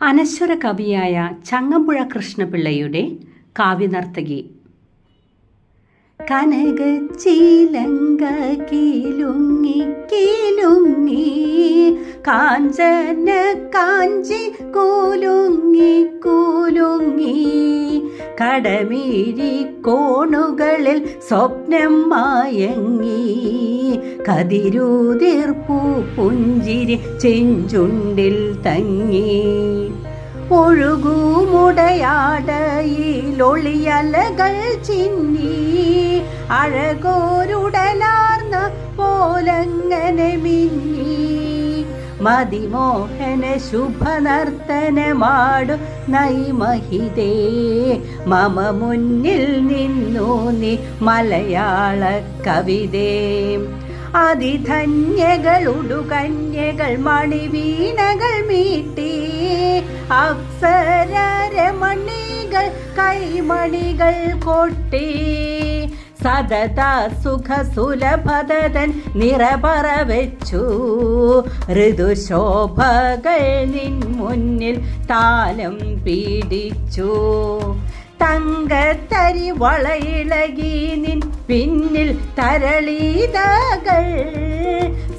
അനശ്വര കവിയായ ചങ്ങമ്പുഴ കൃഷ്ണപിള്ളയുടെ കാവ്യനർത്തകി. കനകച്ചീലങ്ക കീലുങ്ങി കീലുങ്ങി കാഞ്ചന കാഞ്ചി കൂലുങ്ങി കൂലുങ്ങി. കടമീരി കോണുകളിൽ സ്വപ്നം മായങ്ങി. കതിരൂതിർപ്പൂ പുഞ്ചിരി ചെഞ്ചുണ്ടിൽ തങ്ങി. ഒഴുകൂമുടയാടയിലൊളിയലകൾ ചിന്നി. അഴകോരുടലാർന്ന പോലങ്ങനെ മിന്നി. മതിമോഹന ശുഭനർത്തനമാടു നൈമഹിതേ. മമ മുന്നിൽ നിന്നു നീ മലയാള കവിതേ. അതിധന്യകളുടു കന്യകൾ മണിവീണകൾ മീട്ടി. അപ്സരമണികൾ കൈമണികൾ കൊട്ടി. സുഖ സുലഭതൻ നിറപറ വെച്ചു ഋതുശോഭകൾ നിൻ മുന്നിൽ താലം പീഡിച്ചു. തങ്കത്തരി വളയിളകി നിൻ പിന്നിൽ തരളീതകൾ.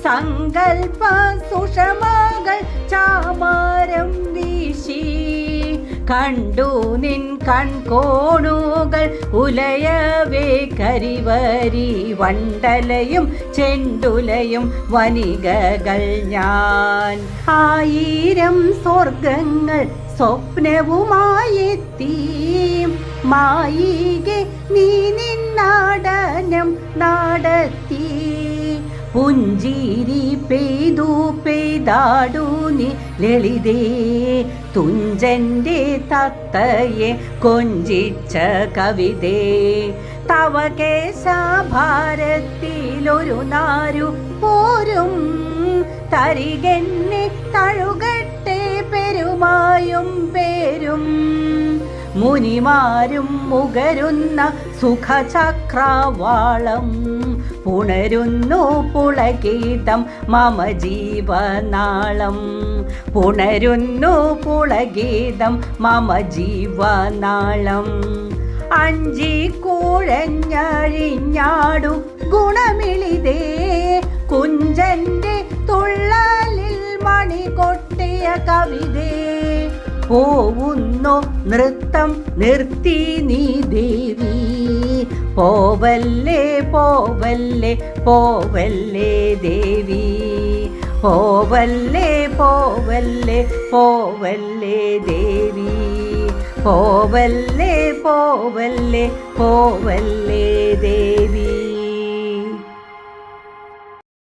സങ്കൽപ്പ സുഷമകൾ ചാമാരം വീശി. കണ്ടു നിൻ കൺകോണുകൾ ഉലയവേ കരിവരി വണ്ടലയും ചെണ്ടുലയും വനികകൾ ഞാൻ. ആയിരം സ്വർഗങ്ങൾ സ്വപ്നവുമായെത്തി. മായികെ നീ നിന്നാടനം നാടത്തി. പുഞ്ചിരി പെയ്തു പെയ്താടു നീ ലളിതേ. തുഞ്ചന്റെ തത്തയെ കൊഞ്ചിച്ച കവിതേ. തവ കേശഭാരത്തിലൊരു നാരു പോരും. തരികെന്നെ തഴുകട്ടെ പെരുമായും പേരും മുനിമാരും മുകരുന്ന സുഖചക്രവാളം പുണരുന്നു പുളഗീതം മമ ജീവനാളം പുണരുന്നു പുളഗീതം മമ ജീവനാളം അഞ്ചി കൂഴഞ്ഞഴിഞ്ഞാടു ഗുണമിളിതേ കവിതേ പോവുന്നു നൃത്തം നിർത്തി നീ ദേവി. പോവല്ലേ പോവല്ലേ പോവല്ലേ ദേവി. പോവല്ലേ പോവല്ലേ പോവല്ലേ ദേവി. പോവല്ലേ പോവല്ലേ പോവല്ലേ ദേവി.